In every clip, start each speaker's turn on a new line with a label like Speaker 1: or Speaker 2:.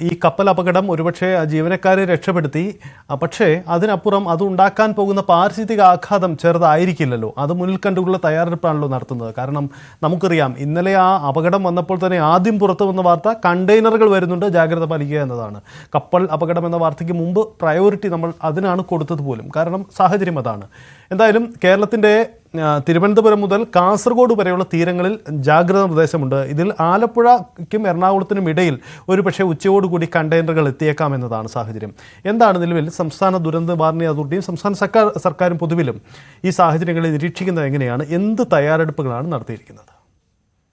Speaker 1: ഈ കപ്പൽ അപകടം ഒരുപക്ഷെ ജീവനക്കാരെ രക്ഷപ്പെടുത്തി. പക്ഷേ അതിനപ്പുറം അത് ഉണ്ടാക്കാൻ പോകുന്ന പാരിസ്ഥിതിക ആഘാതം ചെറുതായിരിക്കില്ലല്ലോ. അത് മുന്നിൽ കണ്ടുള്ള തയ്യാറെടുപ്പാണല്ലോ നടത്തുന്നത്. കാരണം നമുക്കറിയാം ഇന്നലെ ആ അപകടം വന്നപ്പോൾ തന്നെ ആദ്യം പുറത്തു വന്ന വാർത്ത കണ്ടെയ്നറുകൾ വരുന്നുണ്ട് ജാഗ്രത പാലിക്കുക എന്നതാണ്. കപ്പൽ അപകടം എന്ന വാർത്തയ്ക്ക് മുമ്പ് പ്രയോറിറ്റി നമ്മൾ അതിനാണ് കൊടുത്തത് പോലും. കാരണം സാഹചര്യം അതാണ്. എന്തായാലും കേരളത്തിന്റെ തിരുവനന്തപുരം മുതൽ കാസർഗോഡ് വരെയുള്ള തീരങ്ങളിൽ ജാഗ്രതാ നിർദ്ദേശമുണ്ട്. ഇതിൽ ആലപ്പുഴയ്ക്കും എറണാകുളത്തിനും ഇടയിൽ ഒരു പക്ഷേ ഉച്ചയോടുകൂടി കണ്ടെയ്നറുകൾ എത്തിയേക്കാം എന്നതാണ് സാഹചര്യം. എന്താണ് നിലവിൽ സംസ്ഥാന ദുരന്ത നിവാരണ അതോറിറ്റിയും സംസ്ഥാന സർക്കാർ സർക്കാരും പൊതുവിലും ഈ സാഹചര്യങ്ങളെ നിരീക്ഷിക്കുന്നത് എങ്ങനെയാണ്? എന്ത് തയ്യാറെടുപ്പുകളാണ് നടത്തിയിരിക്കുന്നത്?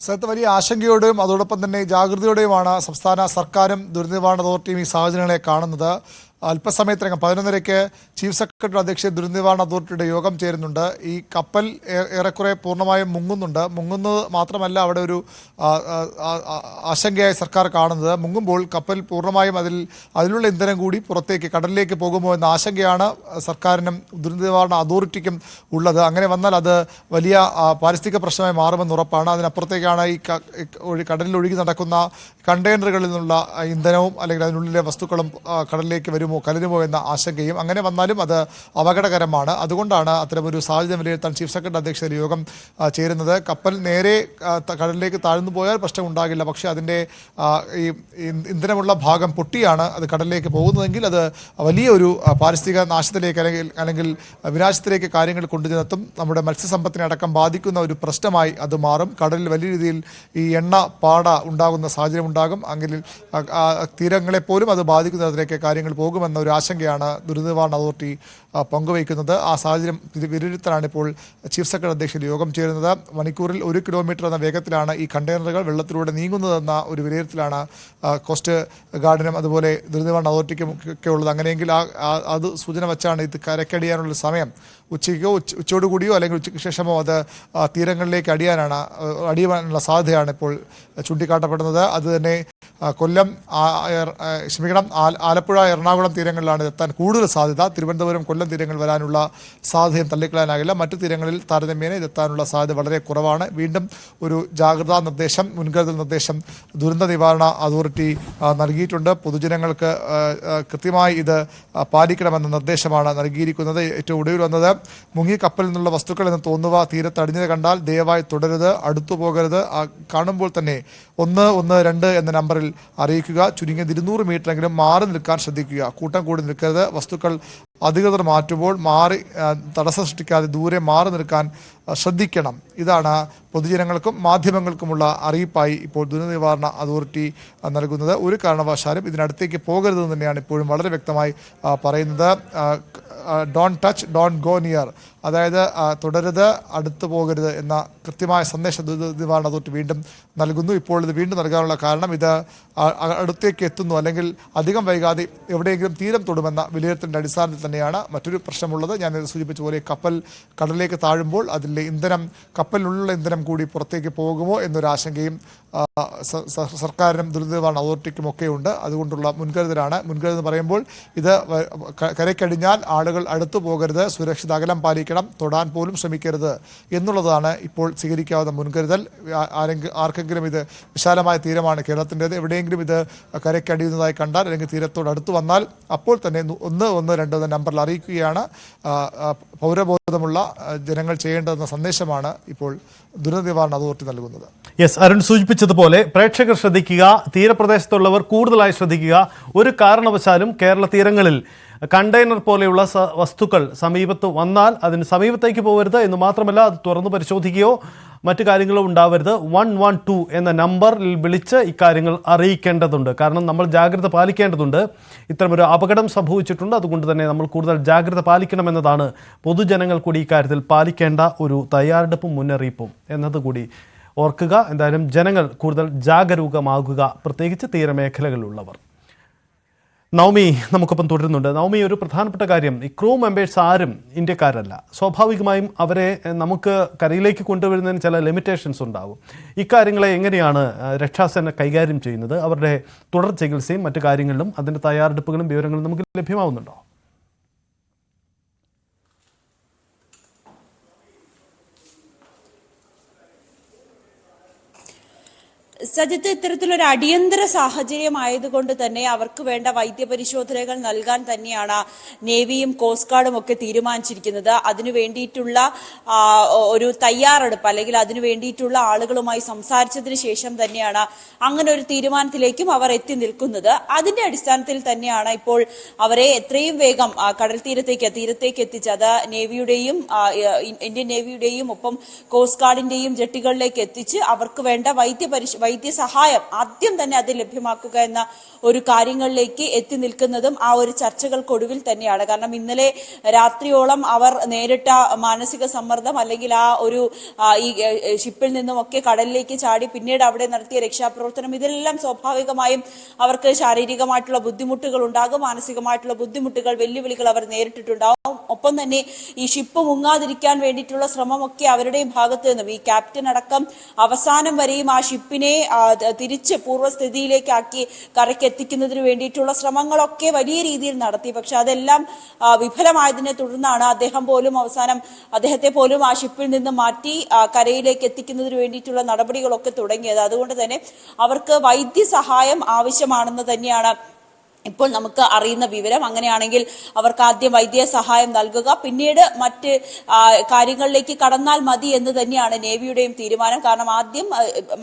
Speaker 2: സ്ഥലത്ത് വലിയ ആശങ്കയോടെയും അതോടൊപ്പം തന്നെ ജാഗ്രതയോടെയുമാണ് സംസ്ഥാന സർക്കാരും ദുരന്ത നിവാരണ അതോറിറ്റിയും ഈ സാഹചര്യങ്ങളെ കാണുന്നത്. അല്പസമയത്തിനകം പതിനൊന്നരയ്ക്ക് ചീഫ് സെക്രട്ടറി അധ്യക്ഷ ദുരന്ത നിവാരണ അതോറിറ്റിയുടെ യോഗം ചേരുന്നുണ്ട്. ഈ കപ്പൽ ഏറെക്കുറെ പൂർണമായും മുങ്ങുന്നുണ്ട്. മുങ്ങുന്നത് മാത്രമല്ല അവിടെ ഒരു ആശങ്കയായി സർക്കാർ കാണുന്നത്. മുങ്ങുമ്പോൾ കപ്പൽ പൂർണമായും അതിൽ അതിലുള്ള ഇന്ധനം കൂടി പുറത്തേക്ക് കടലിലേക്ക് പോകുമോ എന്ന ആശങ്കയാണ് സർക്കാരിനും ദുരന്ത നിവാരണ അതോറിറ്റിക്കും ഉള്ളത്. അങ്ങനെ വന്നാൽ അത് വലിയ പാരിസ്ഥിതിക പ്രശ്നമായി മാറുമെന്ന് ഉറപ്പാണ്. അതിനപ്പുറത്തേക്കാണ് ഈ കടലിൽ ഒഴുകി നടക്കുന്ന കണ്ടെയ്നറുകളിൽ നിന്നുള്ള ഇന്ധനവും അല്ലെങ്കിൽ അതിനുള്ളിലെ വസ്തുക്കളും കടലിലേക്ക് വരുമോ കലരുമോ എന്ന ആശങ്കയും അങ്ങനെ വന്നാലും അത് അപകടകരമാണ്. അതുകൊണ്ടാണ് അത്തരമൊരു സാഹചര്യം വിലയിരുത്താൻ ചീഫ് സെക്രട്ടറി അധ്യക്ഷതയിൽ യോഗം ചേരുന്നത്. കപ്പൽ നേരെ കടലിലേക്ക് താഴ്ന്നു പോയാൽ പ്രശ്നം ഉണ്ടാകില്ല. പക്ഷേ അതിന്റെ ഈ ഇന്ധനമുള്ള ഭാഗം പൊട്ടിയാണ് അത് കടലിലേക്ക് പോകുന്നതെങ്കിൽ അത് വലിയൊരു ഒരു പാരിസ്ഥിതിക നാശത്തിലേക്ക് അല്ലെങ്കിൽ അല്ലെങ്കിൽ വിനാശത്തിലേക്ക് കാര്യങ്ങൾ കൊണ്ടുചെന്നെത്തും. നമ്മുടെ മത്സ്യസമ്പത്തിനെ അടക്കം ബാധിക്കുന്ന ഒരു പ്രശ്നമായി അത് മാറും. കടലിൽ വലിയ രീതിയിൽ ഈ എണ്ണ പാട ഉണ്ടാകുന്ന സാഹചര്യം ഉണ്ടാകും. അങ്ങനെ തീരങ്ങളെ പോലും അത് ബാധിക്കുന്ന അതിലേക്ക് കാര്യങ്ങൾ പോകുമെന്ന ഒരു ആശങ്കയാണ് ദുരിത നിവാരണ അതോറിറ്റി പങ്കുവയ്ക്കുന്നത്. ആ സാഹചര്യം വിലയിരുത്താനാണ് ഇപ്പോൾ ചീഫ് സെക്രട്ടറി അധ്യക്ഷൻ യോഗം ചേരുന്നത്. മണിക്കൂറിൽ ഒരു കിലോമീറ്റർ എന്ന വേഗത്തിലാണ് ഈ കണ്ടെയ്നറുകൾ വെള്ളത്തിലൂടെ നീങ്ങുന്നതെന്ന ഒരു വിലയിരുത്തലാണ് കോസ്റ്റ് ഗാർഡിനും അതുപോലെ ദുരിത നിവാരണ അതോറിറ്റിക്കും ഒക്കെ ഉള്ളത്. അങ്ങനെയെങ്കിൽ ആ അത് സൂചന വെച്ചാണ് ഇത് കരക്കടിയാനുള്ള സമയം. ഉച്ചയ്ക്കോ ഉച്ച ഉച്ചയോടുകൂടിയോ അല്ലെങ്കിൽ ഉച്ചയ്ക്ക് ശേഷമോ അത് തീരങ്ങളിലേക്ക് അടിയാനാണ് അടിയാനുള്ള സാധ്യതയാണ് ഇപ്പോൾ ചൂണ്ടിക്കാട്ടപ്പെടുന്നത്. അത് തന്നെ ആ, കൊല്ലം ക്ഷമിക്കണം ആലപ്പുഴ എറണാകുളം തീരങ്ങളിലാണ് എത്താൻ കൂടുതൽ സാധ്യത. തിരുവനന്തപുരം കൊല്ലം തീരങ്ങൾ വരാനുള്ള സാധ്യത തള്ളിക്കളയാനാകില്ല. മറ്റു തീരങ്ങളിൽ താരതമ്യേന ഇതെത്താനുള്ള സാധ്യത വളരെ കുറവാണ്. വീണ്ടും ഒരു ജാഗ്രതാ നിർദ്ദേശം മുൻകരുതൽ നിർദ്ദേശം ദുരന്ത നിവാരണ അതോറിറ്റി നൽകിയിട്ടുണ്ട്. പൊതുജനങ്ങൾക്ക് കൃത്യമായി ഇത് പാലിക്കണമെന്ന നിർദ്ദേശമാണ് നൽകിയിരിക്കുന്നത്. ഏറ്റവും ഒടുവിൽ വന്നത് മുങ്ങി കപ്പലിൽ നിന്നുള്ള വസ്തുക്കൾ എന്ന് തോന്നുക തീരത്ത് അടിഞ്ഞത് കണ്ടാൽ ദയവായി തുടരുത് അടുത്തു പോകരുത്. കാണുമ്പോൾ തന്നെ ഒന്ന് ഒന്ന് രണ്ട് എന്ന നമ്പറിൽ അറിയിക്കുക. ചുരുങ്ങിയത് ഇരുന്നൂറ് മീറ്ററെങ്കിലും മാറി നിൽക്കാൻ ശ്രദ്ധിക്കുക. കൂട്ടം കൂടി നിൽക്കരുത്. വസ്തുക്കൾ അധികൃതർ മാറ്റുമ്പോൾ മാറി തടസ്സം സൃഷ്ടിക്കാതെ ദൂരെ മാറി നിൽക്കാൻ ശ്രദ്ധിക്കണം. ഇതാണ് പൊതുജനങ്ങൾക്കും മാധ്യമങ്ങൾക്കുമുള്ള അറിയിപ്പായി ഇപ്പോൾ ദുരന്ത നിവാരണ അതോറിറ്റി നൽകുന്നത്. ഒരു കാരണവശാലും ഇതിനടുത്തേക്ക് പോകരുതെന്ന് തന്നെയാണ് ഇപ്പോഴും വളരെ വ്യക്തമായി പറയുന്നത്. Don't touch don't go near അതായത് തുടരുത് അടുത്തു പോകരുത് എന്ന കൃത്യമായ സന്ദേശം നിവാരണ അതോറിറ്റി വീണ്ടും നൽകുന്നു. ഇപ്പോൾ ഇത് വീണ്ടും നൽകാനുള്ള കാരണം ഇത് അടുത്തേക്ക് എത്തുന്നു. അല്ലെങ്കിൽ അധികം വൈകാതെ എവിടെയെങ്കിലും തീരം തൊടുമെന്ന വിലയിരുത്തലിന്റെ അടിസ്ഥാനത്തിൽ തന്നെയാണ്. മറ്റൊരു പ്രശ്നമുള്ളത് ഞാൻ സൂചിപ്പിച്ച പോലെ കപ്പൽ കടലിലേക്ക് താഴുമ്പോൾ അതിലെ ഇന്ധനം കപ്പലിലുള്ള ഇന്ധനം കൂടി പുറത്തേക്ക് പോകുമോ എന്നൊരു ആശങ്കയും ആ, സ- സ- സർക്കാരിനും ദുരന്ത നിവാരണ അതോറിറ്റിക്കും ഒക്കെ ഉണ്ട്. അതുകൊണ്ടുള്ള മുൻകരുതലാണ്. മുൻകരുതെന്ന് പറയുമ്പോൾ ഇത് കരയ്ക്കടിഞ്ഞാൽ ആളുകൾ അടുത്തു പോകരുത്. സുരക്ഷിത അകലം പാലിക്കണം. തൊടാൻ പോലും ശ്രമിക്കരുത് എന്നുള്ളതാണ് ഇപ്പോൾ സ്വീകരിക്കാവുന്ന മുൻകരുതൽ. ആരെങ്കിലും ആർക്കെങ്കിലും ഇത് വിശാലമായ തീരമാണ് കേരളത്തിന്റെത്. എവിടെയെങ്കിലും ഇത് കരയ്ക്കടിയുന്നതായി കണ്ടാൽ അല്ലെങ്കിൽ തീരത്തോട് അടുത്ത് വന്നാൽ അപ്പോൾ തന്നെ ഒന്ന് ഒന്ന് രണ്ട് എന്ന നമ്പറിൽ അറിയിക്കുകയാണ്. പൗരബോധമുള്ള ജനങ്ങൾ ചെയ്യേണ്ടതെന്ന സന്ദേശമാണ് ഇപ്പോൾ ദുരന്ത നിവാരണ അതോറിറ്റി നൽകുന്നത്.
Speaker 1: യെസ് അരുൺ സൂചിപ്പിച്ചതുപോലെ പ്രേക്ഷകർ ശ്രദ്ധിക്കുക തീരപ്രദേശത്തുള്ളവർ കൂടുതലായി ശ്രദ്ധിക്കുക. ഒരു കാരണവശാലും കേരള തീരങ്ങളിൽ കണ്ടെയ്നർ പോലെയുള്ള വസ്തുക്കൾ സമീപത്ത് വന്നാൽ അതിന് സമീപത്തേക്ക് പോകരുത് എന്ന് മാത്രമല്ല അത് തുറന്നു പരിശോധിക്കുകയോ മറ്റു കാര്യങ്ങളോ ഉണ്ടാവരുത്. വൺ വൺ ടു എന്ന നമ്പറിൽ വിളിച്ച് ഇക്കാര്യങ്ങൾ അറിയിക്കേണ്ടതുണ്ട്. കാരണം നമ്മൾ ജാഗ്രത പാലിക്കേണ്ടതുണ്ട്. ഇത്തരമൊരു അപകടം സംഭവിച്ചിട്ടുണ്ട്. അതുകൊണ്ട് തന്നെ നമ്മൾ കൂടുതൽ ജാഗ്രത പാലിക്കണമെന്നതാണ് പൊതുജനങ്ങൾ കൂടി ഇക്കാര്യത്തിൽ പാലിക്കേണ്ട ഒരു തയ്യാറെടുപ്പും മുന്നറിയിപ്പും എന്നതുകൂടി ഓർക്കുക. എന്തായാലും ജനങ്ങൾ കൂടുതൽ ജാഗരൂകമാകുക. പ്രത്യേകിച്ച് തീരമേഖലകളിലുള്ളവർ. നവമി നമുക്കൊപ്പം തുടരുന്നുണ്ട്. നവമി ഒരു പ്രധാനപ്പെട്ട കാര്യം. ഈ ക്രൂ മെമ്പേഴ്സ് ആരും ഇന്ത്യക്കാരല്ല. സ്വാഭാവികമായും അവരെ നമുക്ക് കരയിലേക്ക് കൊണ്ടുവരുന്നതിന് ചില ലിമിറ്റേഷൻസ് ഉണ്ടാകും ഇക്കാര്യങ്ങളെ എങ്ങനെയാണ് രക്ഷാസേന കൈകാര്യം ചെയ്യുന്നത്? അവരുടെ തുടർ ചികിത്സയും മറ്റു കാര്യങ്ങളിലും അതിന്റെ തയ്യാറെടുപ്പുകളും വിവരങ്ങളും നമുക്ക് ലഭ്യമാവുന്നുണ്ടോ?
Speaker 3: സജിത്ത് ഇത്തരത്തിലൊരു അടിയന്തര സാഹചര്യം ആയതുകൊണ്ട് തന്നെ അവർക്ക് വേണ്ട വൈദ്യപരിശോധനകൾ നൽകാൻ തന്നെയാണ് നേവിയും കോസ്റ്റ് ഗാർഡും ഒക്കെ തീരുമാനിച്ചിരിക്കുന്നത്. അതിനു വേണ്ടിയിട്ടുള്ള ഒരു തയ്യാറെടുപ്പ് അല്ലെങ്കിൽ അതിനു വേണ്ടിയിട്ടുള്ള ആളുകളുമായി സംസാരിച്ചതിന് ശേഷം തന്നെയാണ് അങ്ങനെ ഒരു തീരുമാനത്തിലേക്കും അവർ എത്തി നിൽക്കുന്നത്. അതിന്റെ അടിസ്ഥാനത്തിൽ തന്നെയാണ് ഇപ്പോൾ അവരെ എത്രയും വേഗം കടൽ തീരത്തേക്ക് തീരത്തേക്ക് എത്തിച്ച് അത് നേവിയുടെയും ഇന്ത്യൻ നേവിയുടെയും ഒപ്പം കോസ്റ്റ് ഗാർഡിന്റെയും ജെട്ടികളിലേക്ക് എത്തിച്ച് അവർക്ക് വേണ്ട വൈദ്യ പരിശ വൈദ്യസഹായം ആദ്യം തന്നെ അത് ലഭ്യമാക്കുക എന്ന ഒരു കാര്യങ്ങളിലേക്ക് എത്തി നിൽക്കുന്നതും ആ ഒരു ചർച്ചകൾക്കൊടുവിൽ തന്നെയാണ്. കാരണം ഇന്നലെ രാത്രിയോളം അവർ നേരിട്ട മാനസിക സമ്മർദ്ദം അല്ലെങ്കിൽ ആ ഒരു ഈ ഷിപ്പിൽ നിന്നും ഒക്കെ കടലിലേക്ക് ചാടി പിന്നീട് അവിടെ നടത്തിയ രക്ഷാപ്രവർത്തനം ഇതെല്ലാം സ്വാഭാവികമായും അവർക്ക് ശാരീരികമായിട്ടുള്ള ബുദ്ധിമുട്ടുകൾ ഉണ്ടാകും മാനസികമായിട്ടുള്ള ബുദ്ധിമുട്ടുകൾ വെല്ലുവിളികൾ അവർ നേരിട്ടിട്ടുണ്ടാകും ഒപ്പം തന്നെ ഈ ഷിപ്പ് മുങ്ങാതിരിക്കാൻ വേണ്ടിയിട്ടുള്ള ശ്രമമൊക്കെ അവരുടെയും ഭാഗത്ത് നിന്നും ഈ ക്യാപ്റ്റൻ അടക്കം അവസാനം വരെയും ആ ഷിപ്പിനെ തിരിച്ച് പൂർവസ്ഥിതിയിലേക്കാക്കി കരയ്ക്ക് എത്തിക്കുന്നതിന് വേണ്ടിയിട്ടുള്ള ശ്രമങ്ങളൊക്കെ വലിയ രീതിയിൽ നടത്തി. പക്ഷെ അതെല്ലാം വിഫലമായതിനെ തുടർന്നാണ് അദ്ദേഹം പോലും അവസാനം അദ്ദേഹത്തെ പോലും ആ ഷിപ്പിൽ നിന്ന് മാറ്റി കരയിലേക്ക് എത്തിക്കുന്നതിന് വേണ്ടിയിട്ടുള്ള നടപടികളൊക്കെ തുടങ്ങിയത്. അതുകൊണ്ട് തന്നെ അവർക്ക് വൈദ്യസഹായം ആവശ്യമാണെന്ന് തന്നെയാണ് ഇപ്പോൾ നമുക്ക് അറിയുന്ന വിവരം അങ്ങനെയാണെങ്കിൽ അവർക്ക് ആദ്യം വൈദ്യ സഹായം നൽകുക. പിന്നീട് മറ്റ് കാര്യങ്ങളിലേക്ക് കടന്നാൽ മതി എന്ന് തന്നെയാണ് നേവിയുടെയും തീരുമാനം. കാരണം ആദ്യം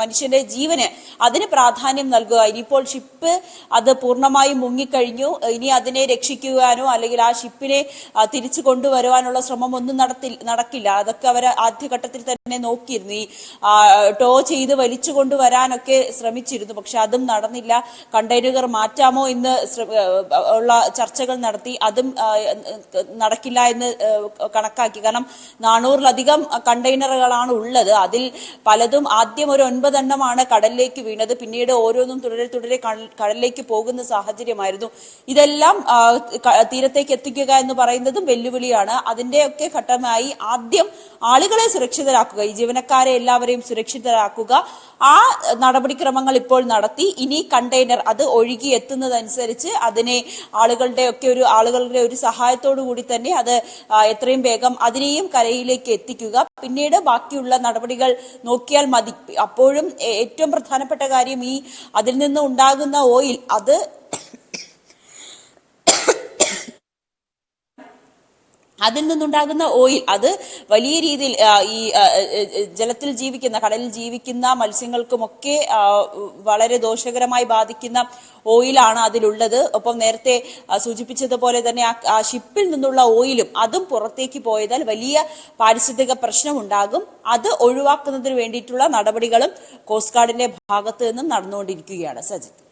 Speaker 3: മനുഷ്യന്റെ ജീവന് അതിന് പ്രാധാന്യം നൽകുക. ഇനിയിപ്പോൾ ഷിപ്പ് അത് പൂർണമായും മുങ്ങിക്കഴിഞ്ഞു. ഇനി അതിനെ രക്ഷിക്കുവാനോ അല്ലെങ്കിൽ ആ ഷിപ്പിനെ തിരിച്ചു കൊണ്ടുവരുവാനുള്ള ശ്രമം ഒന്നും നടത്തി നടക്കില്ല. അതൊക്കെ അവർ ആദ്യഘട്ടത്തിൽ തന്നെ നോക്കിയിരുന്നു. ഈ ടോ ചെയ്ത് വലിച്ചു കൊണ്ടുവരാനൊക്കെ ശ്രമിച്ചിരുന്നു. പക്ഷെ അതും നടന്നില്ല. കണ്ടെയ്നറുകൾ മാറ്റാമോ എന്ന് ഉള്ള ചർച്ചകൾ നടത്തി അതും നടക്കില്ല എന്ന് കണക്കാക്കി. കാരണം നാനൂറിലധികം കണ്ടെയ്നറുകളാണ് ഉള്ളത്. അതിൽ പലതും ആദ്യം ഒരു ഒൻപതെണ്ണമാണ് കടലിലേക്ക് വീണത്. പിന്നീട് ഓരോന്നും തുടരെ തുടരെ കടലിലേക്ക് പോകുന്ന സാഹചര്യമായിരുന്നു. ഇതെല്ലാം തീരത്തേക്ക് എത്തിക്കുക എന്ന് പറയുന്നതും വെല്ലുവിളിയാണ്. അതിന്റെയൊക്കെ ഘട്ടമായി ആദ്യം ആളുകളെ സുരക്ഷിതരാക്കുക ഈ ജീവനക്കാരെ എല്ലാവരെയും സുരക്ഷിതരാക്കുക. ആ നടപടിക്രമങ്ങൾ ഇപ്പോൾ നടത്തി. ഇനി കണ്ടെയ്നർ അത് ഒഴുകി എത്തുന്നതനുസരിച്ച് അതിനെ ആളുകളുടെ ഒക്കെ ഒരു ആളുകളുടെ ഒരു സഹായത്തോടു കൂടി തന്നെ അത് എത്രയും വേഗം അതിനെയും കരയിലേക്ക് എത്തിക്കുക. പിന്നീട് ബാക്കിയുള്ള നടപടികൾ നോക്കിയാൽ മതി. അപ്പോഴും ഏറ്റവും പ്രധാനപ്പെട്ട കാര്യം ഈ അതിൽ നിന്ന് ഉണ്ടാകുന്ന ഓയിൽ അത് അതിൽ നിന്നുണ്ടാകുന്ന ഓയിൽ അത് വലിയ രീതിയിൽ ഈ ജലത്തിൽ ജീവിക്കുന്ന കടലിൽ ജീവിക്കുന്ന മത്സ്യങ്ങൾക്കുമൊക്കെ വളരെ ദോഷകരമായി ബാധിക്കുന്ന ഓയിലാണ് അതിലുള്ളത്. ഒപ്പം നേരത്തെ സൂചിപ്പിച്ചതുപോലെ തന്നെ ആ ഷിപ്പിൽ നിന്നുള്ള ഓയിലും അതും പുറത്തേക്ക് പോയതാൽ വലിയ പാരിസ്ഥിതിക പ്രശ്നമുണ്ടാകും. അത് ഒഴിവാക്കുന്നതിന് വേണ്ടിയിട്ടുള്ള നടപടികളും കോസ്റ്റ് ഗാർഡിന്റെ ഭാഗത്ത് നിന്നും നടന്നുകൊണ്ടിരിക്കുകയാണ് സജിത്ത്.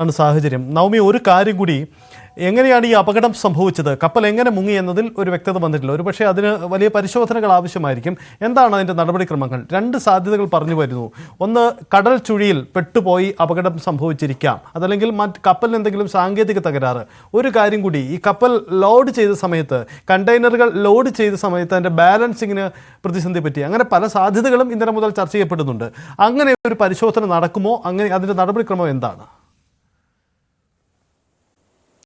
Speaker 1: ആണ് സാഹചര്യം. നവമി ഒരു കാര്യം കൂടി എങ്ങനെയാണ് ഈ അപകടം സംഭവിച്ചത്? കപ്പൽ എങ്ങനെ മുങ്ങി എന്നതിൽ ഒരു വ്യക്തത വന്നിട്ടില്ല. ഒരു പക്ഷേ അതിന് വലിയ പരിശോധനകൾ ആവശ്യമായിരിക്കും. എന്താണ് അതിന്റെ നടപടിക്രമങ്ങൾ? രണ്ട് സാധ്യതകൾ പറഞ്ഞു വരുന്നു. ഒന്ന് കടൽ ചുഴിയിൽ പെട്ടുപോയി അപകടം സംഭവിച്ചിരിക്കാം. അതല്ലെങ്കിൽ മറ്റ് കപ്പലിന് എന്തെങ്കിലും സാങ്കേതിക തകരാറ്. ഒരു കാര്യം കൂടി ഈ കപ്പൽ ലോഡ് ചെയ്ത സമയത്ത് കണ്ടെയ്നറുകൾ ലോഡ് ചെയ്ത സമയത്ത് അതിന്റെ ബാലൻസിങ്ങിന് പ്രതിസന്ധി പറ്റി. അങ്ങനെ പല സാധ്യതകളും ഇന്നലെ മുതൽ ചർച്ച ചെയ്യപ്പെടുന്നുണ്ട്. അങ്ങനെ ഒരു പരിശോധന നടക്കുമോ? അങ്ങനെ അതിന്റെ നടപടിക്രമം എന്താണ്?